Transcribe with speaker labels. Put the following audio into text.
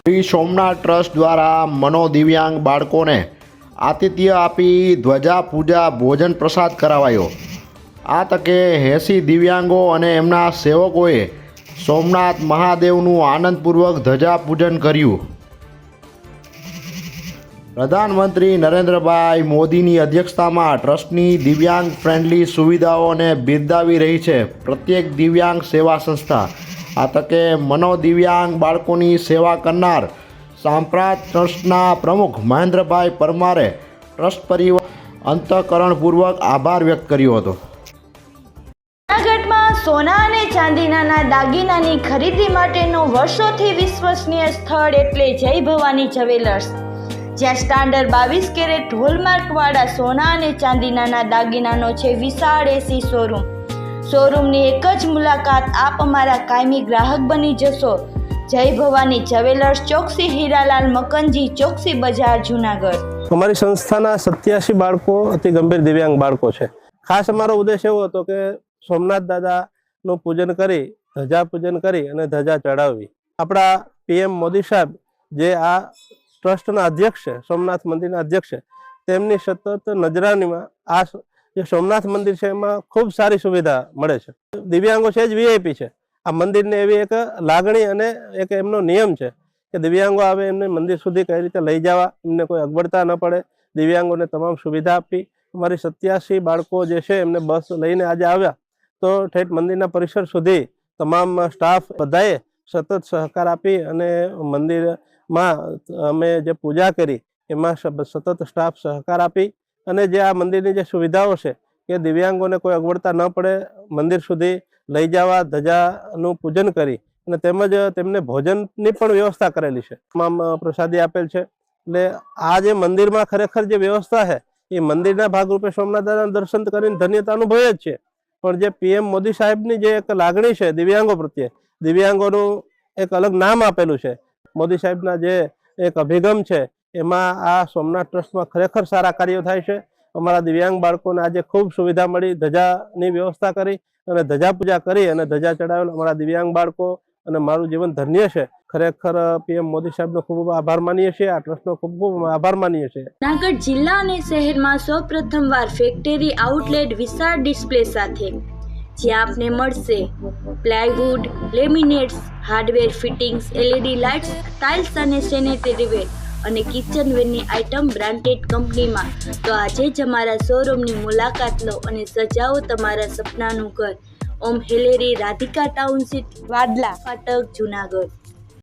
Speaker 1: Shri Somnath trust દ્વારા મનોદિવ્યાંગ બાળકોને આતિથ્ય આપી ધ્વજા, પૂજા, ભોજન પ્રસાદ કરાવાયો. આ તકે એંસી દિવ્યાંગો અને એમના સેવકોએ સોમનાથ મહાદેવનું આનંદપૂર્વક ધજા પૂજન કર્યું. પ્રધાનમંત્રી નરેન્દ્રભાઈ મોદીની અધ્યક્ષતામાં ટ્રસ્ટની દિવ્યાંગ ફ્રેન્ડલી સુવિધાઓને બિરદાવી રહી છે પ્રત્યેક દિવ્યાંગ સેવા સંસ્થા. આ તકે મનોદિવ્યાંગ બાળકોની સેવા કરનાર સાંપ્રાત ટ્રસ્ટના પ્રમુખ મહેન્દ્રભાઈ પરમારે ટ્રસ્ટ પરિવાર અંતઃકરણપૂર્વક આભાર વ્યક્ત કર્યો હતો.
Speaker 2: સોના અને ચાંદીના દાગીનાની ખરીદી માટેનું વર્ષોથી વિશ્વસનીય સ્થળ એટલે જય ભવાની જ્વેલર્સ. જ્યાં સ્ટાન્ડર્ડ બાવીસ કેરેટ હોલમાર્કવાળા સોના અને ચાંદીના દાગીનાનો છે વિશાળ એસી શોરૂમ. શોરૂમની એક જ મુલાકાત આપ અમારા કાયમી ગ્રાહક બની જશો. જય ભવાની જવેલર્સ ચોકસી હીરાલાલ મકનજી, ચોકસી બજાર, જુનાગઢ.
Speaker 3: અમારી સંસ્થાના સત્યાસી બાળકો, અતિ ગંભીર દિવ્યાંગ બાળકો છે. ખાસ અમારો ઉદ્દેશ એવો હતો કે સોમનાથ દાદાનું પૂજન કરી, ધજા પૂજન કરી અને ધજા ચડાવવી. આપણા પીએમ મોદી સાહેબ જે આ ટ્રસ્ટના અધ્યક્ષ છે, સોમનાથ મંદિરના અધ્યક્ષ છે. તેમની સતત નજરાનીમાં આ જે સોમનાથ મંદિર છે, એમાં ખૂબ સારી સુવિધા મળે છે. દિવ્યાંગો છે જ વીઆઈપી છે. આ મંદિરને એવી એક લાગણી અને એક એમનો નિયમ છે કે દિવ્યાંગો આવે એમને મંદિર સુધી કઈ રીતે લઈ જવા, એમને કોઈ અગવડતા ન પડે. દિવ્યાંગોને તમામ સુવિધા આપી, અમારી સત્યાસી બાળકો જે છે, એમને બસ લઈને આજે આવ્યા. તો ઠેઠ મંદિરના પરિસર સુધી તમામ સ્ટાફ બધાએ સતત સહકાર આપી અને મંદિરમાં અમે જે પૂજા કરી, એમાં સતત સ્ટાફ સહકાર આપી અને જે આ મંદિરની જે સુવિધાઓ છે કે દિવ્યાંગોને કોઈ અગવડતા ન પડે, મંદિર સુધી લઈ જવા, ધજાનું પૂજન કરી અને તેમજ તેમને ભોજનની પણ વ્યવસ્થા કરેલી છે. તમામ પ્રસાદી આપેલ છે. એટલે આ જે મંદિરમાં ખરેખર જે વ્યવસ્થા છે, એ મંદિરના ભાગરૂપે સોમનાથ દાદાના દર્શન કરીને ધન્યતા અનુભવે જ છે. પણ જે પીએમ મોદી સાહેબની જે એક લાગણી છે દિવ્યાંગો પ્રત્યે દિવ્યાંગોનું એક અલગ નામ આપેલું છે. મોદી સાહેબના જે એક અભિગમ છે, એમાં આ સોમનાથ ટ્રસ્ટમાં ખરેખર સારા કાર્યો થાય છે. અમારા દિવ્યાંગ બાળકોને આજે ખૂબ સુવિધા મળી, ધજાની વ્યવસ્થા કરી અને ધજા પૂજા કરી અને ધજા ચડાવેલ અમારા દિવ્યાંગ બાળકો અને મારું જીવન ધન્ય છે. ખરેખર, પીએમ મોદી સાહેબનો ખૂબ આભાર માનીએ છીએ, આ ટ્રસ્ટનો ખૂબ ખૂબ આભાર માનીએ છીએ.
Speaker 2: જિલ્લા અને શહેરમાં સૌ ફેક્ટરી આઉટલેટ વિશાળ ડિસ્પ્લે સાથે જ્યાં આપને મળશે. Plywood, laminates, hardware fittings, LED lights, tiles અને સેનેટરી વેર અને કિચનવેરની આઇટમ બ્રાન્ડેડ કંપનીમાં. તો આજે જ અમારા શોરૂમની મુલાકાત લો અને સજાવો તમારા સપનાનું ઘર. ઓમ હેલેરી, રાધિકા ટાઉનશીપ વાદલા ફાટક, જુનાગઢ.